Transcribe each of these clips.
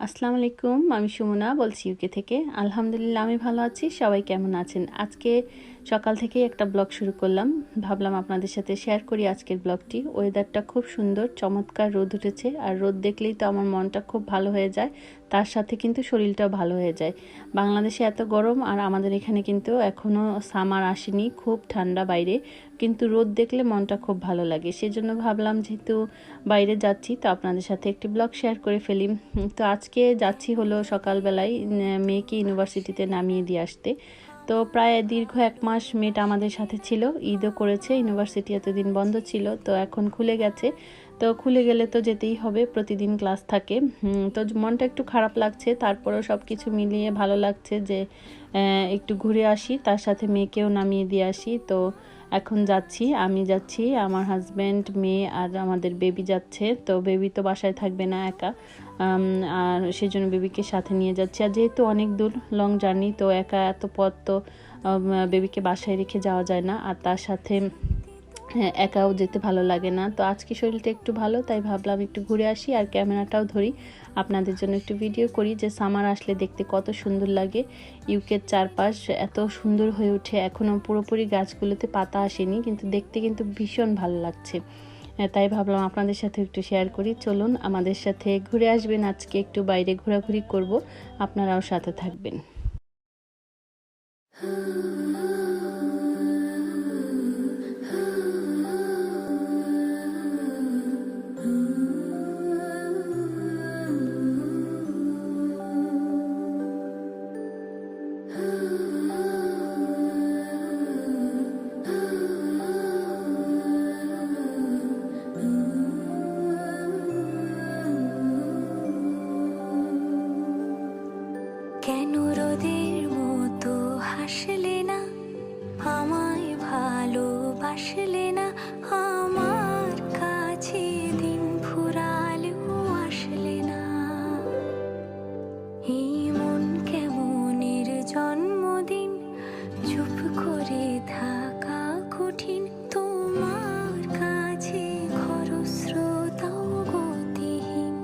আসসালামু আলাইকুম আমি সুমনা বলছি ইউকে থেকে। আলহামদুলিল্লাহ, আমি ভালো আছি। সবাই কেমন আছেন? আজকে সকাল থেকেই একটা ব্লগ শুরু করলাম। ভাবলাম আপনাদের সাথে শেয়ার করি আজকের ব্লগটি। ওয়েদারটা খুব সুন্দর, চমৎকার রোদ উঠেছে। আর রোদ দেখলেই তো আমার মনটা খুব ভালো হয়ে যায়। তার সাথে কিন্তু শরীরটাও ভালো হয়ে যায়। বাংলাদেশে এত গরম আর আমাদের এখানে কিন্তু এখনও সামার আসেনি, খুব ঠান্ডা বাইরে। কিন্তু রোদ দেখলে মনটা খুব ভালো লাগে। সেজন্য ভাবলাম যেহেতু বাইরে যাচ্ছি, তো আপনাদের সাথে একটি ব্লগ শেয়ার করে ফেলি। তো আজকে যাচ্ছি হলো সকালবেলায় মেয়েকে ইউনিভার্সিটিতে নামিয়ে দিয়ে আসতে। তো প্রায় দীর্ঘ এক মাস মেয়েটা আমাদের সাথে ছিল। ঈদও করেছে, ইউনিভার্সিটি এতদিন বন্ধ ছিল, তো এখন খুলে গেছে। তো খুলে গেলে তো যেতেই হবে, প্রতিদিন ক্লাস থাকে। তো মনটা একটু খারাপ লাগছে, তারপরেও সব কিছু মিলিয়ে ভালো লাগছে যে একটু ঘুরে আসি, তার সাথে মেয়েকেও নামিয়ে দিয়ে আসি। তো এখন যাচ্ছি, আমি যাচ্ছি, আমার হাজব্যান্ড মেয়ে আর আমাদের বেবি যাচ্ছে। তো বেবি তো বাসায় থাকবে না একা আর সেই জন্য বেবিকে সাথে নিয়ে যাচ্ছি। আর যেহেতু অনেক দূর লং জার্নি তো একা এত পথ তো বেবিকে বাসায় রেখে যাওয়া যায় না। আর তার সাথে একাও যেতে ভালো লাগে না। তো আজকে শরীরটা একটু ভালো, তাই ভাবলাম একটু ঘুরে আসি আর ক্যামেরাটাও ধরি। আপনাদের জন্য একটু ভিডিও করি যে সামার আসলে দেখতে কত সুন্দর লাগে। ইউকের চারপাশ এত সুন্দর হয়ে ওঠে। এখনও পুরোপুরি গাছগুলোতে পাতা আসেনি, কিন্তু দেখতে কিন্তু ভীষণ ভালো লাগছে। তাই ভাবলাম আপনাদের সাথে একটু শেয়ার করি। চলুন, আমাদের সাথে ঘুরে আসবেন আজকে। একটু বাইরে ঘোরাঘুরি করব। আপনারাও সাথে থাকবেন। ভালোবাসলে না আমার কাছে দিন ফুরালেও আসলে না। এই মন কেমনের জন্মদিন? চুপ করে থাকা কঠিন। তোমার কাছে খরস্রোতাও গতিহীন।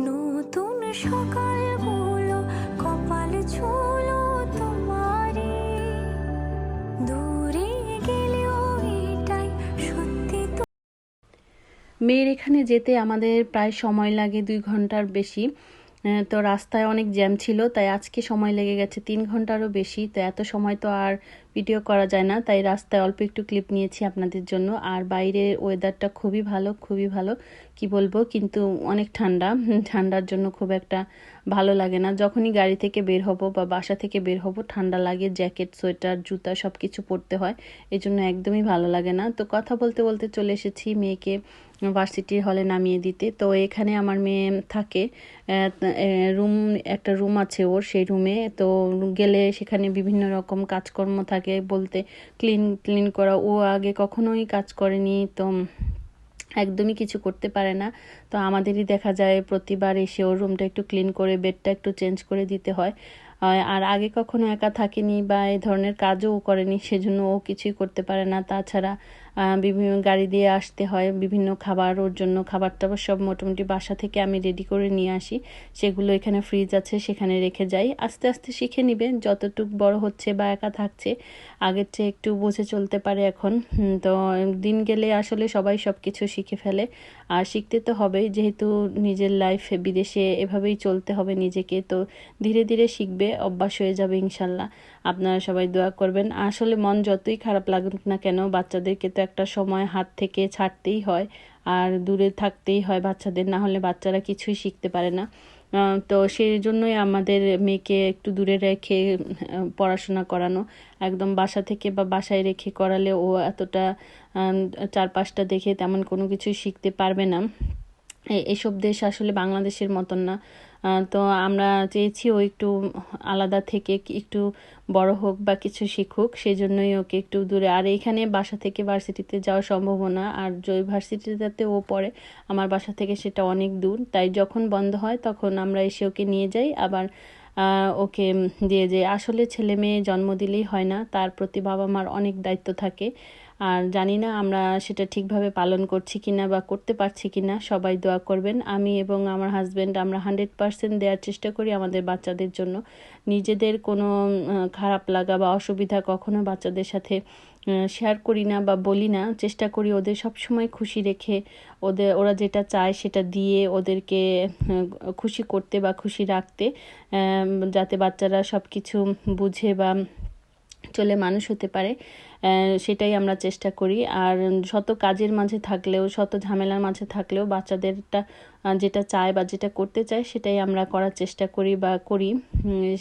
নতুন সকালগুলো মেয়ের এখানে যেতে আমাদের প্রায় সময় লাগে দুই ঘণ্টার বেশি। তো রাস্তায় অনেক জ্যাম ছিল, তাই আজকে সময় লেগে গেছে তিন ঘন্টারও বেশি, তো এত সময় তো আর ভিডিও করা যায় না, তাই রাস্তায় অল্প একটু ক্লিপ নিয়েছি আপনাদের জন্য। আর বাইরের ওয়েদারটা খুবই ভালো খুবই ভালো। কি বলব, কিন্তু অনেক ঠান্ডা। ঠান্ডার জন্য খুব একটা ভালো লাগে না। যখনই গাড়ি থেকে বের হব বা বাসা থেকে বের হব, ঠান্ডা লাগে জ্যাকেট সোয়েটার জুতা সব কিছু পরতে হয়। এই জন্য একদমই ভালো লাগে না। তো কথা বলতে বলতে চলে এসেছি মেয়েকে ভার্সিটির হলে নামিয়ে দিতে। তো এখানে আমার মেয়ে থাকে। রুম একটা রুম আছে ওর, সেই রুমে তো গেলে সেখানে বিভিন্ন রকম কাজকর্ম থাকে। বলতে ক্লিন ক্লিন করা। ও আগে কখনোই কাজ করেনি, তো একদমই কিছু করতে পারে না। তো আমাদেরই দেখা যায়, প্রতিবার এসে ওর রুমটা একটু ক্লিন করে বেডটা একটু চেঞ্জ করে দিতে হয়। আর আগে কখনো একা থাকেনি বা এই ধরনের কাজও করেনি, সেজন্য ও কিছুই করতে পারে না। তাছাড়া বিভিন্ন গাড়ি দিয়ে আসতে হয়, বিভিন্ন খাবার, ওর জন্য খাবার টাবার সব মোটামুটি বাসা থেকে আমি রেডি করে নিয়ে আসি। সেগুলো এখানে ফ্রিজ আছে, সেখানে রেখে যাই। আস্তে আস্তে শিখে নিবে, যতটুক বড় হচ্ছে বা একা থাকছে, আগের চেয়ে একটু বুঝে চলতে পারে এখন। তো দিন গেলে আসলে সবাই সব কিছু শিখে ফেলে। আর শিখতে তো হবেই, যেহেতু নিজের লাইফ বিদেশে এভাবেই চলতে হবে নিজেকে, তো ধীরে ধীরে শিখবে, অভ্যাস হয়ে যাবে ইনশাল্লাহ। আপনারা সবাই দোয়া করবেন। আসলে মন যতই খারাপ লাগুক না কেন, বাচ্চাদেরকে তো একটা সময় হাত থেকে ছাড়তেই হয় আর দূরে থাকতেই হয় বাচ্চাদের, না হলে বাচ্চারা কিছুই শিখতে পারে না। তো সেই জন্যই আমাদের মেয়েকে একটু দূরে রেখে পড়াশোনা করানো। একদম বাসা থেকে বা বাসায় রেখে করালে ও এতটা চারপাশটা দেখে তেমন কোনো কিছুই শিখতে পারবে না। এসব দেশ আসলে বাংলাদেশের মতন না। তো আমরা চেয়েছি ও একটু আলাদা থেকে একটু বড় হোক বা কিছু শিখুক সেই জন্যই ওকে একটু দূরে। আর এখানে বাসা থেকে ভার্সিটিতে যাওয়া সম্ভব না আর যে ভার্সিটিতে ও পড়ে, আমার বাসা থেকে সেটা অনেক দূর। তাই যখন বন্ধ হয়, তখন আমরা এসে ওকে নিয়ে যাই, আবার ওকে দিয়ে যাই। আসলে ছেলে মেয়ে জন্ম দিলেই হয় না, তার প্রতি বাবা মার অনেক দায়িত্ব থাকে। আর জানি না আমরা সেটা ঠিকভাবে পালন করছি কিনা বা করতে পারছি কিনা, সবাই দোয়া করবেন। আমি এবং আমার হাজব্যান্ড আমরা হান্ড্রেড পারসেন্ট দেওয়ার চেষ্টা করি আমাদের বাচ্চাদের জন্য। নিজেদের কোনো খারাপ লাগা বা অসুবিধা কখনো বাচ্চাদের সাথে শেয়ার করি না বা বলি না। চেষ্টা করি ওদের সব সময় খুশি রেখে, ওদের, ওরা যেটা চায় সেটা দিয়ে ওদেরকে খুশি করতে বা খুশি রাখতে যাতে বাচ্চারা সব কিছু বুঝে বা চলে মানুষ হতে পারে। সেটাই আমরা চেষ্টা করি। আর শত কাজের মাঝে থাকলেও, শত ঝামেলার মাঝে থাকলেও বাচ্চাদেরটা যেটা চায় বা যেটা করতে চায় সেটাই আমরা করার চেষ্টা করি বা করি।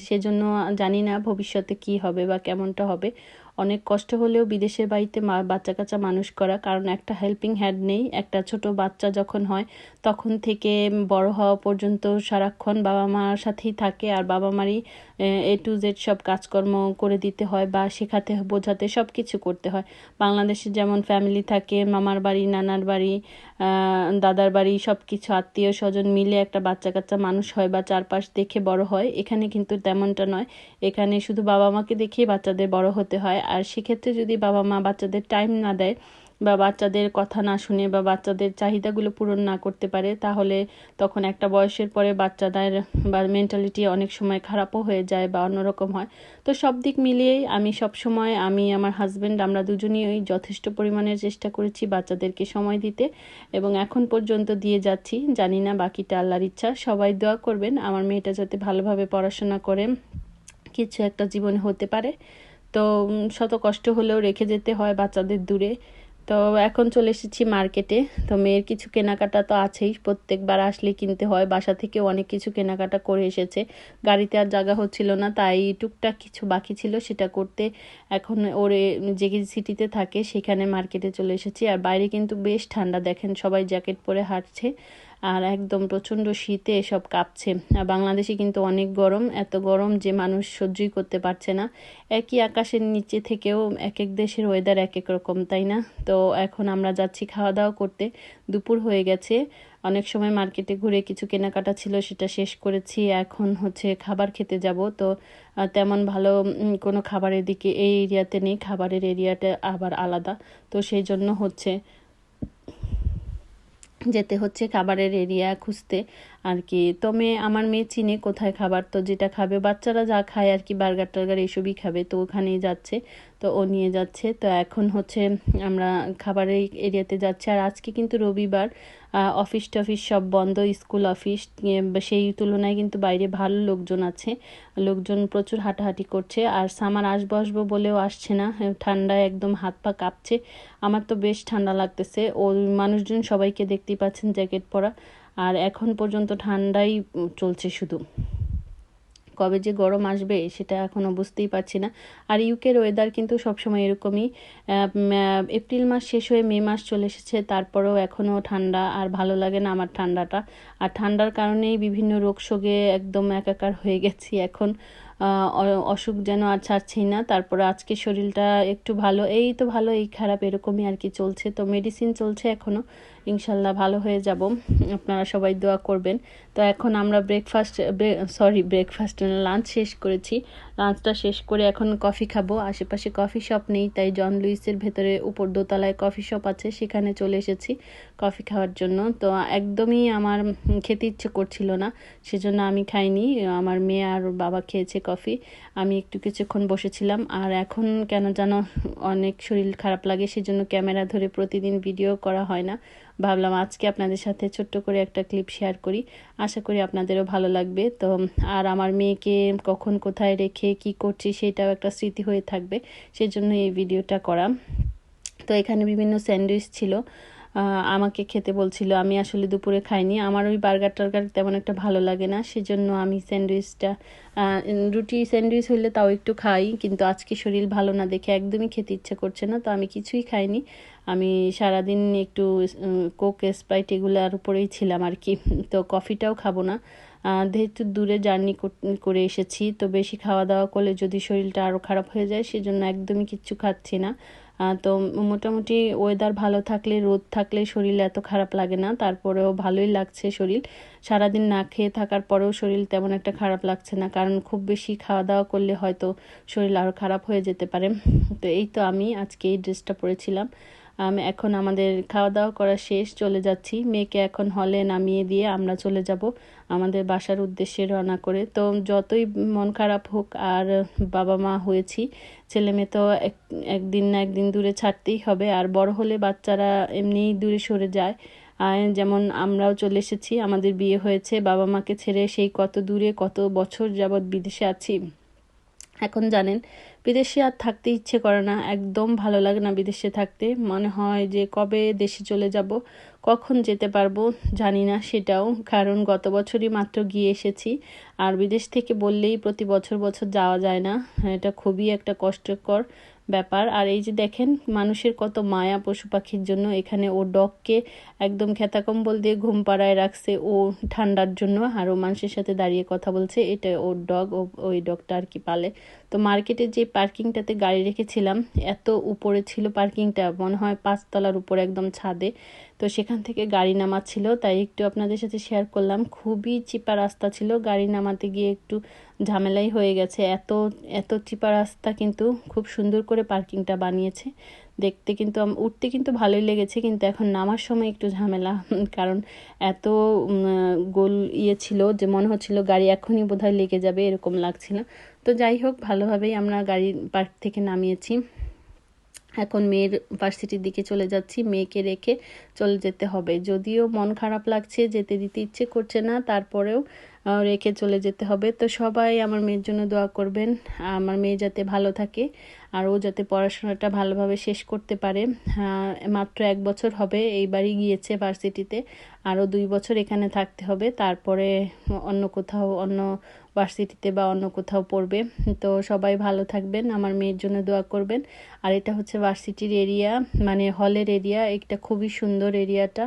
সেজন্য জানি না ভবিষ্যতে কি হবে বা কেমনটা হবে। অনেক কষ্ট হলেও বিদেশের বাড়িতে মা বাচ্চা কাচ্চা মানুষ করা, কারণ একটা হেল্পিং হ্যান্ড নেই। একটা ছোট বাচ্চা যখন হয়, তখন থেকে বড় হওয়া পর্যন্ত সারাক্ষণ বাবা মার সাথেই থাকে। আর বাবা মারই, এ টু জেড সব কাজকর্ম করে দিতে হয় বা শেখাতে, বোঝাতে সব কিছু করতে হয়। বাংলাদেশে যেমন ফ্যামিলি থাকে, মামার বাড়ি, নানার বাড়ি দাদার বাড়ি সব কিছু আত্মীয় স্বজন মিলে একটা বাচ্চা কাচ্চা মানুষ হয় বা চারপাশ দেখে বড় হয়। এখানে কিন্তু তেমনটা নয়। এখানে শুধু বাবা মাকে দেখেই বাচ্চাদের বড় হতে হয়। আর সেক্ষেত্রে যদি বাবা মা বাচ্চাদের টাইম না দেয় বা বাচ্চাদের কথা না শুনে বা বাচ্চাদের চাহিদাগুলো পূরণ না করতে পারে, তাহলে তখন একটা বয়সের পরে বাচ্চাদের বা মেন্টালিটি অনেক সময় খারাপও হয়ে যায় বা অন্যরকম হয়। তো সব দিক মিলিয়েই আমি সব সময় আমি, আমার হাজব্যান্ড আমরা দুজনেই যথেষ্ট পরিমাণের চেষ্টা করেছি বাচ্চাদেরকে সময় দিতে এবং এখন পর্যন্ত দিয়ে যাচ্ছি। জানি না বাকিটা আল্লাহর ইচ্ছা। সবাই দোয়া করবেন, আমার মেয়েটা যাতে ভালোভাবে পড়াশোনা করে, কিছু একটা জীবনে হতে পারে। তো শত কষ্ট হলেও রেখে যেতে হয় বাচ্চাদের দূরে। তো এখন চলে এসেছি মার্কেটে। তো মেয়ের কিছু কেনাকাটা তো আছেই। প্রত্যেকবার আসলে কিনতে হয়। বাসা থেকে অনেক কিছু কেনাকাটা করে এসেছে। গাড়িতে আর জায়গা হচ্ছিল না, তাই টুকটাক কিছু বাকি ছিল সেটা করতে। এখন ওরে যে সিটিতে থাকে, সেখানে মার্কেটে চলে এসেছি। আর বাইরে কিন্তু বেশ ঠান্ডা, দেখেন সবাই জ্যাকেট পরে হাঁটছে। আর একদম প্রচণ্ড শীতে সব কাঁপছে। আর বাংলাদেশে কিন্তু অনেক গরম, এত গরম যে মানুষ সহ্যই করতে পারছে না। একই আকাশের নিচে থেকেও এক এক দেশের ওয়েদার এক এক রকম, তাই না? তো এখন আমরা যাচ্ছি খাওয়া দাওয়া করতে। দুপুর হয়ে গেছে। অনেক সময় মার্কেটে ঘুরে কিছু কেনাকাটা ছিল, সেটা শেষ করেছি। এখন হচ্ছে খাবার খেতে যাব। তো তেমন ভালো কোনো খাবারের দিকে এই এরিয়াতে নেই। খাবারের এরিয়াটা আবার আলাদা। তো সেই জন্য হচ্ছে যেতে হচ্ছে খাবারের এরিয়া খুঁজতে। আর কি। তো মেয়ে, আমার মেয়ে চিনে কোথায় খাবার, তো যেটা খাবে, বাচ্চারা যা খায় আর কি, বার্গার টার্গার এসবই খাবে, তো ওখানেই যাচ্ছে, তো ও নিয়ে যাচ্ছে, তো এখন হচ্ছে আমরা খাবারের এরিয়াতে যাচ্ছি, আর আজকে কিন্তু রবিবার অফিস টফিস সব বন্ধ, স্কুল অফিস সেই তুলনায় কিন্তু বাইরে ভালো লোকজন আছে, লোকজন প্রচুর হাঁটাহাঁটি করছে, আর সামার আসব আসব বলেও আসছে না ঠান্ডায় একদম হাত পা কাঁপছে, আমার তো বেশ ঠান্ডা লাগতেছে ও মানুষজন সবাইকে দেখতেই পাচ্ছেন জ্যাকেট পরা আর এখন পর্যন্ত ঠান্ডাই চলছে শুধু। কবে যে গরম আসবে সেটা এখনও বুঝতেই পারছি না। আর ইউকের ওয়েদার কিন্তু সবসময় এরকমই। এপ্রিল মাস শেষ হয়ে মে মাস চলে এসেছে, তারপরেও এখনও ঠান্ডা আর ভালো লাগে না আমার ঠান্ডাটা। আর ঠান্ডার কারণেই বিভিন্ন রোগ শোকে একদম একাকার হয়ে গেছি এখন। অসুখ যেন আর ছাড়ছেই না, তারপরে আজকে শরীরটা একটু ভালো, এই তো ভালো, এই খারাপ এরকমই আর কি চলছে। তো মেডিসিন চলছে এখনও ইনশাল্লাহ ভালো হয়ে যাব। আপনারা সবাই দোয়া করবেন। তো এখন আমরা ব্রেকফাস্ট সরি ব্রেকফাস্ট লাঞ্চ শেষ করেছি। লাঞ্চটা শেষ করে এখন কফি খাব। আশেপাশে কফি শপ নেই, তাই জন লুইসের ভেতরে উপর দোতলায় কফি শপ আছে, সেখানে চলে এসেছি কফি খাওয়ার জন্য। তো একদমই আমার খেতে ইচ্ছে করছিল না, সেজন্য আমি খাইনি। আমার মেয়ে আর বাবা খেয়েছে কফি আমি একটু কিছুক্ষণ বসেছিলাম, আর এখন কেন যেন অনেক শরীর খারাপ লাগে, সেজন্য ক্যামেরা ধরে প্রতিদিন ভিডিও করা হয় না। ভাবলাম আজকে আপনাদের সাথে ছোট্ট করে একটা ক্লিপ শেয়ার করি। আশা করি আপনাদেরও ভালো লাগবে। তো, আর আমার মেয়েকে কখন কোথায় রেখে কি করছি সেটাও একটা স্মৃতি হয়ে থাকবে। সেজন্য এই ভিডিওটা করা। তো এখানে বিভিন্ন স্যান্ডউইচ ছিল। আমাকে খেতে বলছিল, আমি আসলে দুপুরে খাইনি। আমার ওই বার্গার টার্গার তেমন একটা ভালো লাগে না। সেজন্য আমি স্যান্ডউইচটা রুটি স্যান্ডউইচ হইলে তাও একটু খাই। কিন্তু আজকে শরীর ভালো না দেখে একদমই খেতে ইচ্ছে করছে না। তো আমি কিছুই খাইনি। আমি সারাদিন একটু কোক, স্প্রাইট এগুলোর উপরেই ছিলাম আর কি তো কফিটাও খাব না। যেহেতু দূরে জার্নি করে এসেছি, তো বেশি খাওয়া দাওয়া করলে যদি শরীরটা আরও খারাপ হয়ে যায়, সেজন্য একদমই কিচ্ছু খাচ্ছি না। তো মোটামুটি ওয়েদার ভালো থাকলে, রোদ থাকলে শরীর এত খারাপ লাগে না। তারপরেও ভালোই লাগছে শরীর। সারাদিন না খেয়ে থাকার পরেও শরীর তেমন একটা খারাপ লাগছে না। কারণ খুব বেশি খাওয়া দাওয়া করলে হয়তো শরীর আরও খারাপ হয়ে যেতে পারে। তো এই তো আমি আজকে এই ড্রেসটা পরেছিলাম। এখন আমাদের খাওয়া দাওয়া করা শেষ, চলে যাচ্ছি। মেয়েকে এখন হলে নামিয়ে দিয়ে আমরা চলে যাব আমাদের বাসার উদ্দেশ্যে রওনা করে। তো যতই মন খারাপ হোক আর বাবা মা হয়েছি, ছেলে মেয়ে তো এক, একদিন না একদিন দূরে ছাড়তেই হবে। আর বড় হলে বাচ্চারা এমনিই দূরে সরে যায়। যেমন আমরাও চলে এসেছি, আমাদের বিয়ে হয়েছে, বাবা মাকে ছেড়ে সেই কত দূরে, কত বছর যাবৎ বিদেশে আছি। এখন জানেন বিদেশে আর থাকতে ইচ্ছে করে না, একদম ভালো লাগে না বিদেশে থাকতে। মনে হয় যে কবে দেশে চলে যাব, কখন যেতে পারব জানি না সেটাও, কারণ গত বছরই মাত্র গিয়ে এসেছি। আর বিদেশ থেকে বললেই প্রতি বছর বছর যাওয়া যায় না, এটা খুবই একটা কষ্টকর ব্যাপার। আর এই যে দেখেন, মানুষের কত মায়া পশু পাখির জন্য এখানে ও ডগকে একদম খেতা কম্বল দিয়ে ঘুম পাড়ায় রাখছে। ও ঠান্ডার জন্য আর ও মানুষের সাথে দাঁড়িয়ে কথা বলছে। এটা ওর ডগ, ও, ওই ডগটা আর কি পালে। তো মার্কেটে যে পার্কিংটাতে গাড়ি রেখেছিলাম, এত উপরে ছিল পার্কিংটা, মনে হয় পাঁচতলার উপরে একদম ছাদে। তো সেখান থেকে গাড়ি নামাচ্ছিল তাই একটু আপনাদের সাথে শেয়ার করলাম। খুবই চিপা রাস্তা ছিল, গাড়ি নামাতে গিয়ে একটু ঝামেলাই হয়ে গেছে। এত এত চিপা রাস্তা কিন্তু খুব সুন্দর করে পার্কিংটা বানিয়েছে। দেখতে কিন্তু উঠতে কিন্তু ভালোই লেগেছে, কিন্তু এখন নামার সময় একটু ঝামেলা। কারণ এত গোল ইয়ে ছিল যে মনে হচ্ছিল গাড়ি এখনই বোধহয় লেগে যাবে, এরকম লাগছিল। তো যাই হোক, ভালোভাবেই আমরা গাড়ি পার্ক থেকে নামিয়েছি। এখন মেয়ের ভার্সিটির দিকে চলে যাচ্ছি, মেয়েকে রেখে চলে যেতে হবে। যদিও মন খারাপ লাগছে, যেতে দিতে ইচ্ছে করছে না, তারপরেও রেখে চলে যেতে হবে। তো সবাই আমার মেয়ের জন্য দোয়া করবেন। আমার মেয়ে যাতে ভালো থাকে। আর ও যাতে পড়াশোনাটা ভালোভাবে শেষ করতে পারে। মাত্র এক বছর হবে, এইবারই গিয়েছে ভার্সিটিতে। আরও দুই বছর এখানে থাকতে হবে, তারপরে অন্য কোথাও, অন্য ভার্সিটিতে বা অন্য কোথাও পড়বে। তো সবাই ভালো থাকবেন, আমার মেয়ের জন্য দোয়া করবেন। আর এটা হচ্ছে ভার্সিটির এরিয়া মানে হলের এরিয়া এটা খুবই সুন্দর এরিয়াটা।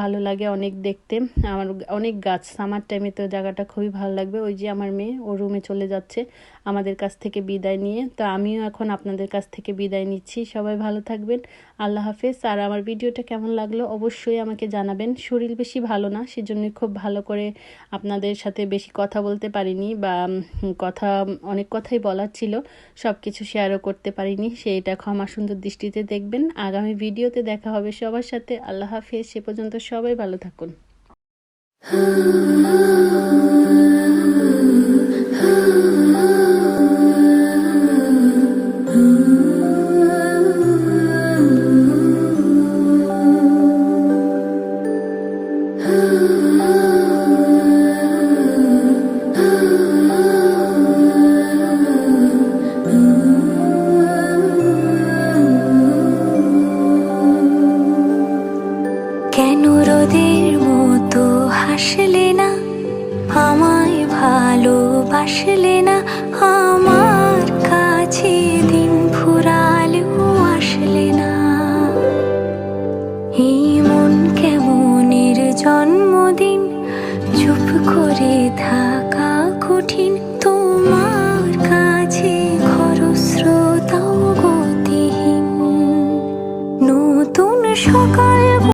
ভালো লাগে অনেক দেখতে। আমার অনেক গাছ, সামার টাইমে তো জায়গাটা খুবই ভালো লাগবে। ওই যে আমার মেয়ে, ও রুমে চলে যাচ্ছে, আমাদের কাছ থেকে বিদায় নিয়ে। তো আমিও এখন আপনাদের কাছ থেকে বিদায় নিচ্ছি সবাই ভালো থাকবেন আল্লাহ হাফেজ আর আমার ভিডিওটা কেমন লাগল অবশ্যই আমাকে জানাবেন শরীর বেশি ভালো না সেজন্যই খুব ভালো করে আপনাদের সাথে বেশি কথা বলতে পারিনি বা কথা অনেক কথাই বলার ছিল সব কিছু শেয়ারও করতে পারিনি সেটা ক্ষমা সুন্দর দৃষ্টিতে দেখবেন আগামী ভিডিওতে দেখা হবে সবার সাথে আল্লাহ হাফেজ সে পর্যন্ত সবাই ভালো থাকুন কেন ভালোবাসলে না আমার কাছে দিন ফুরালেও আসলে না। এই মন কেমনের জন্মদিন চুপ করে থাকা